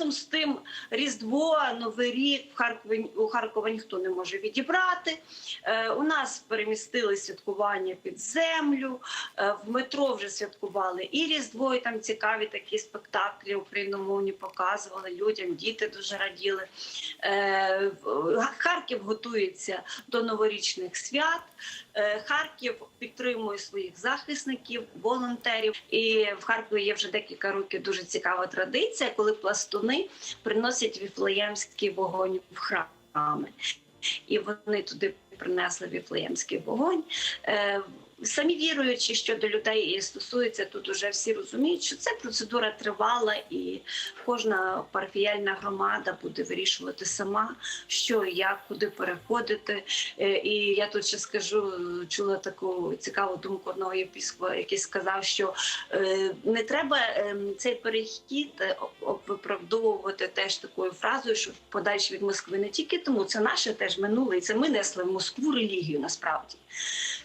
разом з тим Різдво, Новий рік в Харкові у Харкова ніхто не може відібрати. Е, у нас перемістили святкування під землю. Е, в метро вже святкували і Різдво, і там цікаві такі спектаклі україномовні показували людям. Діти дуже раділи. Е, Харків готується до новорічних свят. Е, Харків підтримує своїх захисників, волонтерів. І в Харкові є вже декілька років дуже цікава традиція, коли пластуни приносять віфлеємський вогонь в храми. І вони туди принесли віфлеємський вогонь. Е, Самі віруючі, що до людей стосується, тут уже всі розуміють, що це процедура тривала, і кожна парафіяльна громада буде вирішувати сама, що і як, куди переходити. Е, І я тут ще скажу, чула таку цікаву думку одного єпіскопа, який сказав, що е, не треба ем, цей перехід виправдовувати теж такою фразою, що подальше від Москви не тільки тому, це наше теж минуле, і це ми несли в Москву релігію насправді.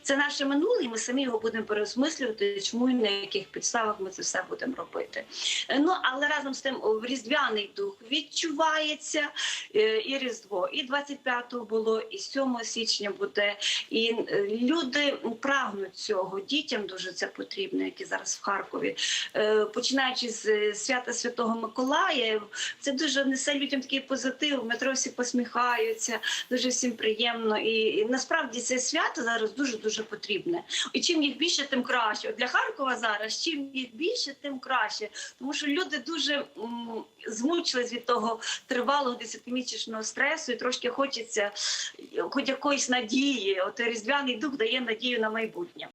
Це наше минуле, і ми самі його будемо переосмислювати, чому і на яких підставах ми це все будемо робити. Е, Ну але разом з тим о, різдвяний дух відчувається е, і Різдво, і 25-го було, і 7 січня буде. І е, люди прагнуть цього. Дітям дуже це потрібно, які зараз в Харкові. Починаючи з свята Святого Миколая, це дуже несе людям такий позитив. В метро всі посміхаються, дуже всім приємно. І, і насправді це свято зараз дуже дуже потрібне. І чим їх більше, тим краще. Для Харкова зараз чим їх більше, тим краще. Тому що люди дуже змучились від того тривалого десятимісячного стресу, і трошки хочеться хоч якоїсь надії. От різдвяний дух дає надію на майбутнє.